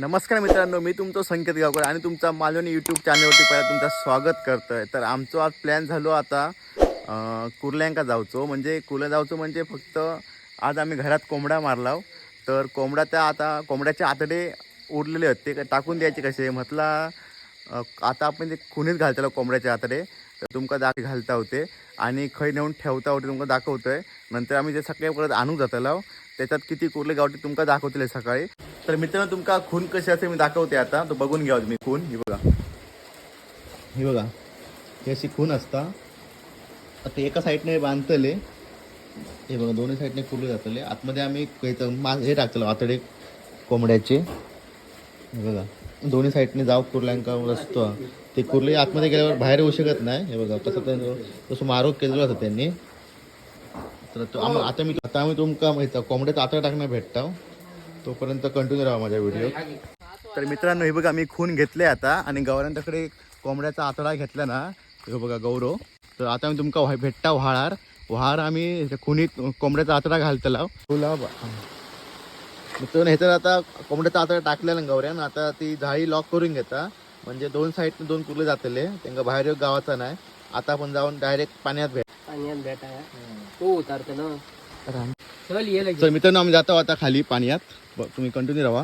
नमस्कार मित्रांनो मी तुमचं संकेत गावकर आणि तुमचा मालवणी यूट्यूब चॅनलवरती पहिला तुमचं स्वागत करतोय. तर आमचं आज प्लॅन झालो आता कुर्ल्यांका जाऊचो. म्हणजे कुर्ल्या जाऊचो म्हणजे फक्त आज आम्ही घरात कोंबडा मारलाव. तर कोंबड्याच्या आता कोंबड्याचे आतडे उरलेले आहेत ते टाकून द्यायचे कसे? म्हटला आता आपण ते खुणीत घालतलो कोंबड्याचे आतडे. तर तुमका दाख घालता होते. आणि खै नेऊन ठेवता होते तुमका दाखवतो आहे नंतर आम्ही ते सकाळी परत आणून जातलो त्याच्यात किती कुर्ले गावठी तुमका दाखवतले सकाळी. तर मित्रांनो तुमका खून कशी असते मी दाखवते आता. तो बघून घ्या तुम्ही खून. ही बघा. ही बघा. ही अशी खून असता. आता एका साईडने बांधतले. हे बघा दोन्ही साईडने कुर्ले जातले. आतमध्ये आम्ही मा हे टाकतलो आतडे कोंबड्याचे. हे बघा. दोन्ही साईडने जाऊ कुर्ल्यांका असतो ते कुर्ले आतमध्ये गेल्यावर बाहेर येऊ शकत नाही. हे बघा कसं तर तसं मारोग केलेलं होतं त्यांनी. तर तो आम- आता मी आता आम्ही तुमका माहिती कोंबड्याचा आता टाकणं भेटता. तोपर्यंत कंटिन्यू राहा माझ्या व्हिडिओ तर मित्रांनो हे बघा मी खून घेतले आता आणि गवऱ्यांच्याकडे कोंबड्याचा आतडा घेतला ना हे बघा गौरव. तर आता मी तुमका व्हा- भेटता व्हाळार. व्हाळ आम्ही खुनीत कोंबड्याचा आतडा घालतला. तुला हे तर आता कोंबड्याचा आतडा टाकलेला गौऱ्यान आता ती जाळी लॉक करून घेता. म्हणजे दोन साईडनं दोन कुर्ले जातले. त्यांना बाहेर येऊ गावाचा नाही. आता आपण जाऊन डायरेक्ट पाण्यात भेट पाण्यात भेटाय तो उतारतो ना. चल ये लगेच. तर मित्रांनो आम्ही जातो आता खाली पाण्यात. ब- तुम्ही कंटिन्यू राहा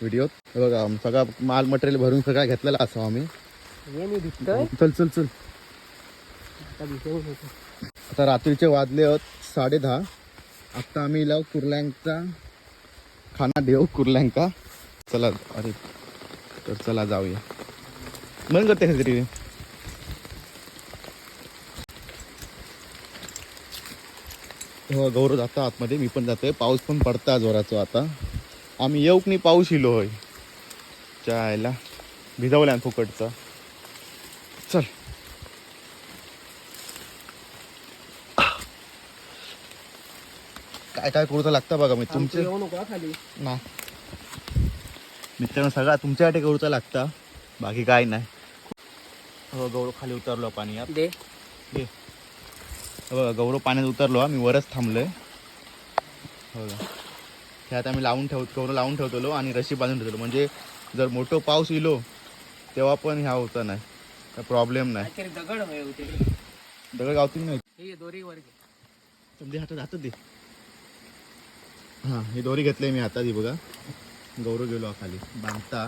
व्हिडिओत. हे बघा आम- सगळा माल मटेरियल भरून सगळा घेतलेला असो आम्ही. ये मी दिसतोय. चल चल चल. आता रात्रीचे वाजले आहेत साडे दहा आत्ता आम्ही लाव कुर्ल्यांचा खाना देऊ कुर्ल्यांका चला अरे तर चला जाऊया. मन करते का तरी हो गौरव जाता आतमध्ये मी पण जातोय. पाऊस पण पडता जोराचा आता. आम्ही येऊक नाही पाऊस इलो होय. चायला भिजवल्या फुकटचा. चल. काय काय करू तर लागतं बघा मी तुमचे? हा ना. मित्रांनो सगळा तुमच्यासाठी करूचा लागता. बाकी काय नाही. हो गौरव खाली उतरलो पाण्यात दे. हे गौरव पाण्यात उतरलो हा, मी वरच थांबलोय. हो बघा. हे आता मी लावून ठेव गौरव लावून ठेवतलो आणि रशी बांधून ठेवतो म्हणजे जर मोठं पाऊस इलो तेव्हा पण ह्या होता नाही. प्रॉब्लेम नाही. दगड दगड गावतील नाही हे समजे हातात हातात दे. हां ही दोरी घेतली मी हातात ही बघा. गौरव गेलो हा खाली. बांधता.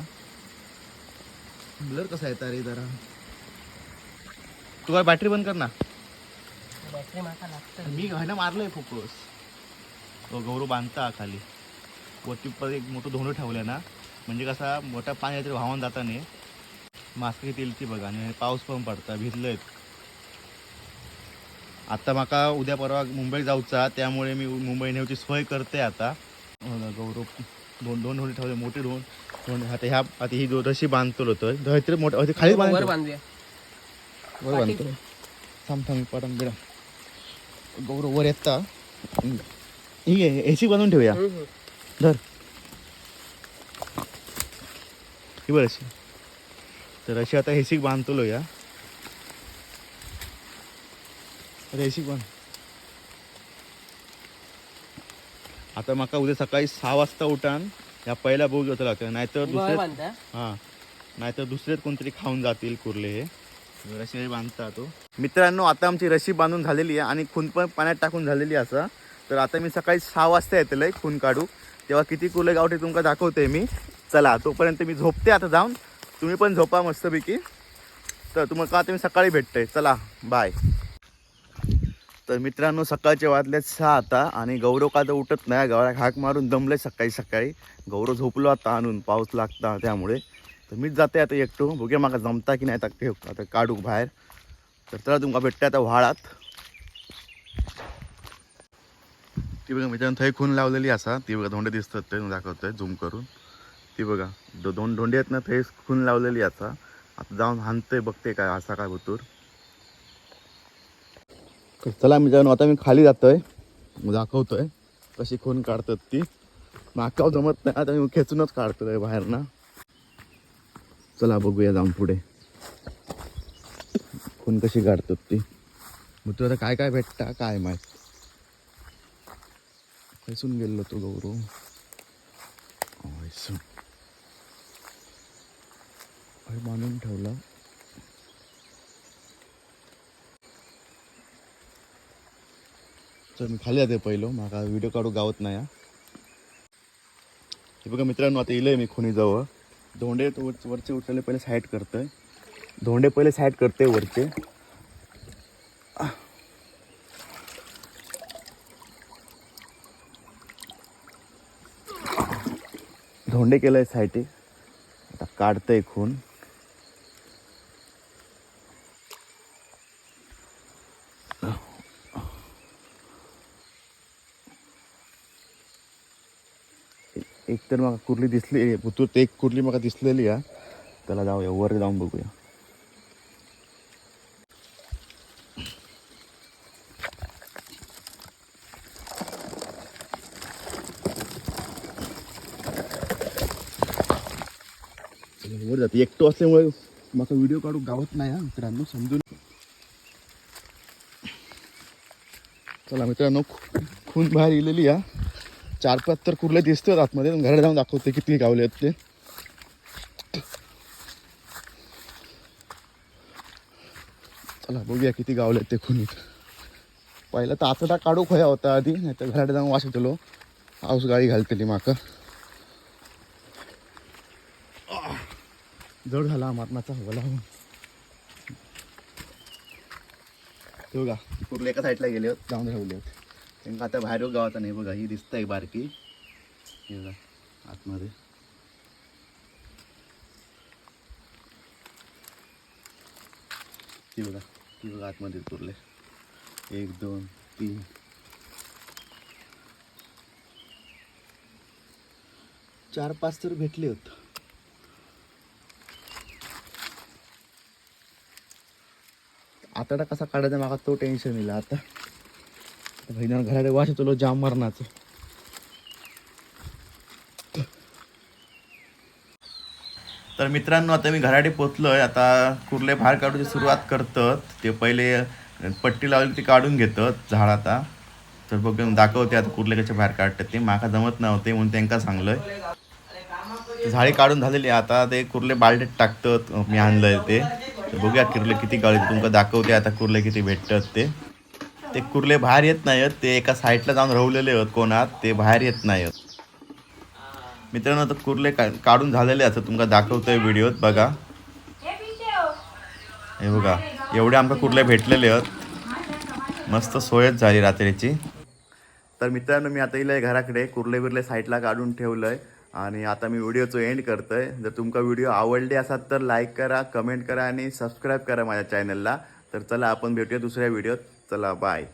ब्लर कसा येता रे जरा? तू काय बॅटरी बंद कर ना. मी घाणं मारलंय फोकस. तो गौरव बांधता खाली. वरती परत एक मोठं धोंड ठेवलं ना. म्हणजे कसा मोठा पाणी तरी वाहून जाता नाही मास्क येईल ती बघा. आणि पाऊस पण पडता भिजलंय आता माका उद्या परवा मुंबई जाऊचा त्यामुळे मी मुंबई नेऊची सोय करते आता. हो गौरव दोन दोन धोंडे ठेवले मोठे दोन दोन आता ह्या आता ही रशी बांधतो तर धैत्र मोठं खाली बांधतो. वर बांधतो. थांब थांब पडम बिडा गौरव वर येता ही एसी बांधून ठेवूया. धर. ही बरं अशी. तर अशी आता हेसिक बांधतो या. अरे हेसिक बांध आता माका उद्या सकाळी सहा वाजता उठान. या पहिल्या बोग घेतो लागतं नाहीतर दुसरे बांधता हां. नाहीतर दुसरेच कोणतरी खाऊन जातील कुर्ले हे. रशी बांधता तो. मित्रांनो आता आमची रशी बांधून झालेली आहे आणि खून पण पाण्यात टाकून झालेली असा. तर आता मी सकाळी सहा वाजता येतलंय खून काढू. तेव्हा किती कुले गावठी तुमका दाखवते मी. चला तोपर्यंत मी झोपते आता जाऊन. तुम्ही पण झोपा मस्तपैकी. तर तुम्हाला आता मी सकाळी भेटतंय. चला बाय तर मित्रांनो सकाळचे वाजले सहा आता आणि गौरव का तर उठत नाही. गौरा हाक मारून दमले सकाळी सकाळी. गौरव झोपलो आता आणून. पाऊस लागता त्यामुळे. तर मीच जाते आता एकटो. भुगे माका जमता की नाही आता ठेव. आता काढू बाहेर. तर चला तुमका भेटते आता व्हाळात. ती बघा मित्रांनो थंय खून लावलेली असा. ती बघा धोंडे दिसतात ते दाखवतोय झूम करून. ती बघा दो दोन धोंडे आहेत ना थंय खून लावलेली असा. आता जाऊन हाणतोय बघते काय असा काय होतोर तर चला मित्रांनो आता मी खाली जातोय. दाखवतोय कशी खून काढतात ती. नाकाव जमत नाही आता मी खेचूनच काढतोय बाहेर ना. चला बघूया जाऊन पुढे. खून कशी काढतात ती? मग तू आता काय काय भेटता काय माहीत? खैसून गेलो तो गौरव. हयसून घर बांधून ठेवलं. चल मी खाली जाते पहिलं. माका व्हिडिओ काढू गावत नाही हा. हे बघा मित्रांनो आता इलंय मी खुणीजवळ धोंडे तो वर- वरचे उचलले पहिले साईड करतोय. धोंडे पहिले साईड करते वरचे. धोंडे केलंय साईटी आता काढतंय खून. एक तर मला कुर्ली दिसली बुतूर एक कुर्ली मला दिसलेली आहे. त्याला जाऊया वर जाऊन बघूया. वर जाते. एकटो असल्यामुळे माझा व्हिडिओ काढू गावत नाही हा मित्रांनो समजून. चला मित्रांनो खून बाहेर येलेली या चार पाच तर कुर्ले दिसतात आतमध्ये. घरात जाऊन दाखवते किती गावले आहेत ते. चला बघूया किती गावले आहेत ते खुनीत पहिला तर आतडा काढू खोया होता आधी नाही तर घरात जाऊन वाश येतलो हाऊस गाडी घालतली माका. जड झाला मरणाचा हवला ते बघा कुर्ले एका साईडला गेले होत. जाऊन ठेवले होत त्यांना आता बाहेर गावाचा नाही बघा ही दिसतंय बारकी. हे बघा आतमध्ये. ती बघा ती बघा आतमध्ये तुरले एक दोन तीन. चार पाच तर भेटले होत. आताडा कसा काढायचा मागा तो टेन्शन येईल आता. बहिणीला घराकडे वाश तुला जाम मरणाचं. तर मित्रांनो आता मी घराडे पोचलोय. आता कुर्ले बाहेर काढूची सुरुवात करतात. ते पहिले पट्टी लावली ती काढून घेतात झाड आता. तर बघ दाखवते आता कुर्ले कसे बाहेर काढतात ते. माका जमत नव्हते म्हणून त्यांका सांगलंय. झाडे काढून झालेली आता ते कुर्ले बालटेत टाकतात. मी आणलंय ते. बघूया कुर्ले किती काढले तुमका दाखवते आता कुर्ले किती भेटतात ते. ते कुर्ले बाहेर येत नाहीत ते एका साईडला जाऊन राहलेले आहेत कोणात ते बाहेर येत नाहीत. मित्रांनो आता कुर्ले का काढून झालेले असं तुमका दाखवतोय व्हिडिओत बघा. हे बघा एवढे आमका कुर्ले भेटलेले आहेत. मस्त सोयच झाली रात्रीची. तर मित्रांनो मी आता इलंय घराकडे कुर्ले बिर्ले साईडला काढून ठेवलंय आणि आता मी व्हिडिओचं एंड करतोय. जर तुमका व्हिडिओ आवडले असाल तर लाईक करा कमेंट करा आणि सबस्क्राईब करा माझ्या चॅनलला तर चला आपण भेटूया दुसऱ्या व्हिडिओत. चला बाय